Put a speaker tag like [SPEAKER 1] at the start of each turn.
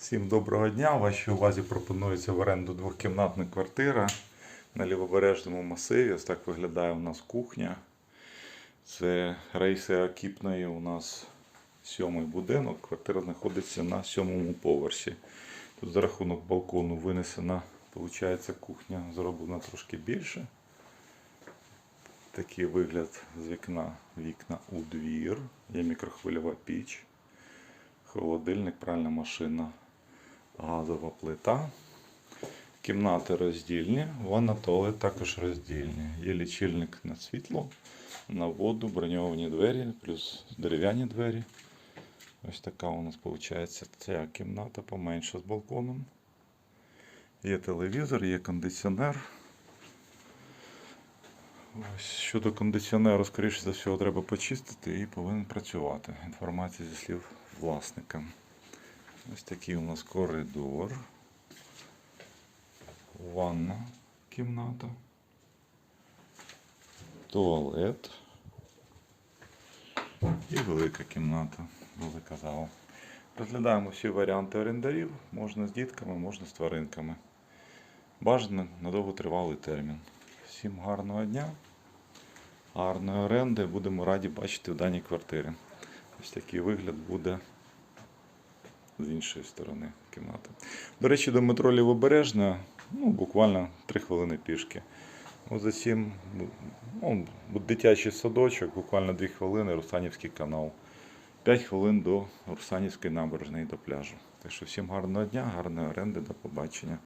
[SPEAKER 1] Всім доброго дня. Вашій увазі пропонується в оренду двохкімнатна квартира на лівобережному масиві. Ось так виглядає у нас кухня. Це рейси Акіпної у нас сьомий будинок. Квартира знаходиться на сьомому поверсі. Тут за рахунок балкону винесена, виходить, кухня зроблена трошки більше. Такий вигляд з вікна, вікна у двір. Є мікрохвильова піч холодильник, пральна машина, газова плита. Кімнати роздільні, ванна туалет також роздільні. Є лічильник на світло, на воду, броньовані двері, плюс дерев'яні двері. Ось така у нас виходить ця кімната поменша з балконом. Є телевізор, є кондиціонер. Ось щодо кондиціонеру, скоріше за всього, треба почистити і повинен працювати. Інформація зі слів власника. Ось такий у нас коридор. Ванна кімната. Туалет. І велика кімната, велика зала. Розглядаємо всі варіанти орендарів. Можна з дітками, можна з тваринками. Бажано на довготривалий термін. Всім гарного дня, гарної оренди. Будемо раді бачити в даній квартирі. Ось такий вигляд буде з іншої сторони кімнати. До речі, до метро Лівобережна ну, буквально 3 хвилини пішки. Ось за цим ну, дитячий садочок, буквально 2 хвилини, Русанівський канал. 5 хвилин до Русанівської набережної до пляжу. Так що всім гарного дня, гарної оренди, до побачення.